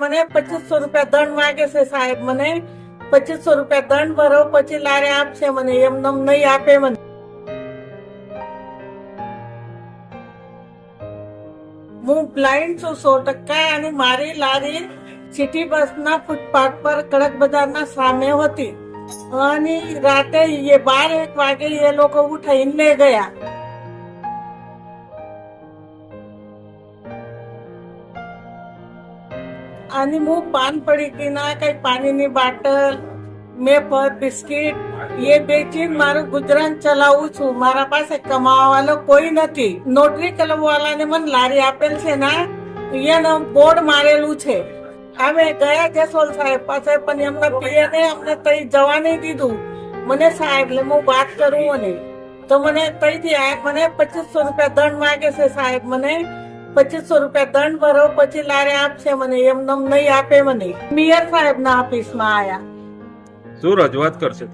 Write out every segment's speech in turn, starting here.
મને પચીસો રૂપિયા દંડ માગે છે સાહેબ મને. પચીસો રૂપિયા દંડ ભરો, પછી લારે આપશે મને, એમ નહીં આપે મને. હું બ્લાઇન્ડ છું સો ટકા અને મારી લારી સિટી બસના ફૂટપાથ પર કડક બજારના સામે હતી. અને રાતે એ બાર એક વાગે એ લોકો ઉઠાઈને લઈ ગયા. અને હું પાન પડી ગઈ ના, કઈ પાણીની બાટલ મેપર બિસ્કિટ, એ બેચીને મારું ગુજરાન ચલાવું છું. મારા પાસે કમાવાવાળો કોઈ નથી. નોટરી કલમવાલાને મને લારી આપેલ છે ના એનો બોર્ડ મારેલું છે. અમે ગયા જસોલ સાહેબ પાસે પણ એમના પીએને અમને તઈ જવા નહીં દીધું. મને સાહેબ, એટલે હું વાત કરું અને તો મને તઈથી મને પચીસો રૂપિયા દંડ માંગે છે સાહેબ મને. પચીસો રૂપિયા દંડ ભરો પછી લારે આપશે મને એમ નમ નહીં આપે મને. મેયર સાહેબ ના ઓફિસમાં આયા. શું રજૂઆત કરશે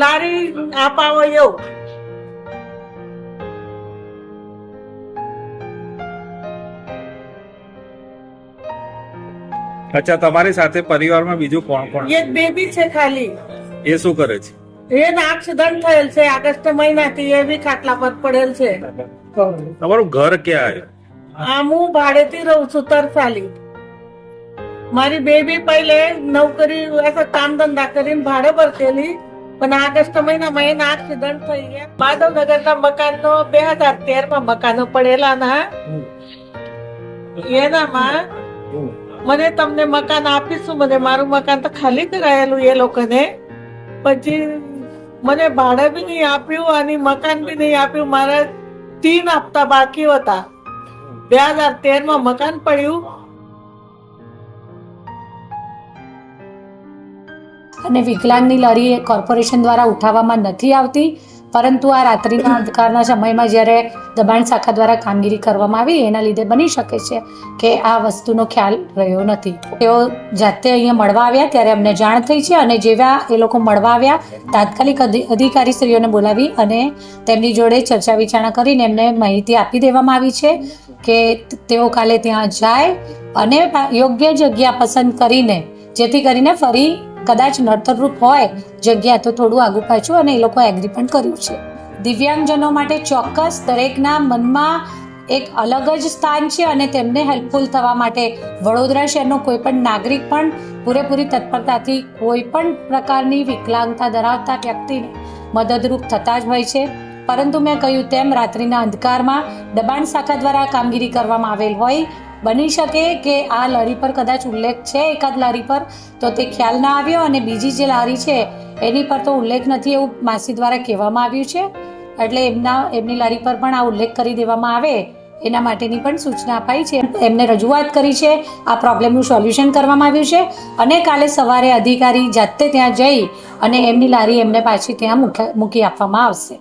લારી આપાવો એવું. અચ્છા તમારી સાથે પરિવારમાં બીજું કોણ કોણ એક બેબી છે ખાલી. એ શું કરે છે? એને એક્સિડન્ટ થયેલ છે આગસ્ટ મહિનાથી એ બી ખાટલા પર પડેલ છે. તમારું ઘર ક્યાં આવ્યું આમ હું ભાડેથી રહું છું તરસાલી. મારી બેબી પહેલે નોકરી, એસા કામ ધંધા કરીને ભાડે ભરતેલી, પણ આગસ્ટ મહિનામાં એના એક્સિડન્ટ થઈ ગયા. માધવનગરના મકાનો બે હજાર તેરમાં મકાનો પડેલા ના. એનામાં મને તમને મકાન આપીશું, મને મારું મકાન તો ખાલી કરાયેલું એ લોકોને. પછી મને ભાડે બી નહીં આપ્યું અને મકાન બી નહીં આપ્યું, મારા તીન હપ્તા બાકી હતા. બે હજાર તેરમાં મકાન પડ્યું. અને વિકલાંગની લારી કોર્પોરેશન દ્વારા ઉઠાવવામાં નથી આવતી. પરંતુ આ રાત્રિના અંધકારના સમયમાં જ્યારે દબાણ શાખા દ્વારા કામગીરી કરવામાં આવી, એના લીધે બની શકે છે કે આ વસ્તુનો ખ્યાલ રહ્યો નથી. તેઓ જાતે અહીંયા મળવા આવ્યા ત્યારે અમને જાણ થઈ છે અને જેવા એ લોકો મળવા આવ્યા, તાત્કાલિક અધિ- અધિકારીશ્રીઓને બોલાવી અને તેમની જોડે ચર્ચા વિચારણા કરીને એમને માહિતી આપી દેવામાં આવી છે કે તેઓ કાલે ત્યાં જાય અને યોગ્ય જગ્યા પસંદ કરીને, જેથી કરીને ફરી કદાચ નડતરરૂપ હોય જગ્યા તો થોડું આગું પાછું અને એ લોકો એગ્રી પણ કર્યું છે. દિવ્યાંગજનો માટે ચોક્કસ દરેકના મનમાં એક અલગ જ સ્થાન છે અને તેમને હેલ્પફુલ થવા માટે વડોદરા શહેરનો કોઈ પણ નાગરિક પણ પૂરેપૂરી તત્પરતાથી કોઈ પણ પ્રકારની વિકલાંગતા ધરાવતા વ્યક્તિને મદદરૂપ થતા જ હોય છે. પરંતુ મેં કહ્યું તેમ રાત્રિના અંધકારમાં દબાણ શાખા દ્વારા કામગીરી કરવામાં આવેલ હોય બની શકે કે આ લારી પર કદાચ ઉલ્લેખ છે એકાદ લારી પર? તો તે ખ્યાલ ના આવ્યો અને બીજી જે લારી છે, એની પર તો ઉલ્લેખ નથી એવું માસી દ્વારા કહેવામાં આવ્યું છે. એટલે એમના, એમની લારી પર પણ આ ઉલ્લેખ કરી દેવામાં આવે, એના માટેની પણ સૂચના અપાઈ છે. એમને રજૂઆત કરી છે, આ પ્રોબ્લેમનું સોલ્યુશન કરવામાં આવ્યું છે અને કાલે સવારે અધિકારી જાતે ત્યાં જઈ અને એમની લારી એમને પાછી ત્યાં મૂકા- આપવામાં આવશે.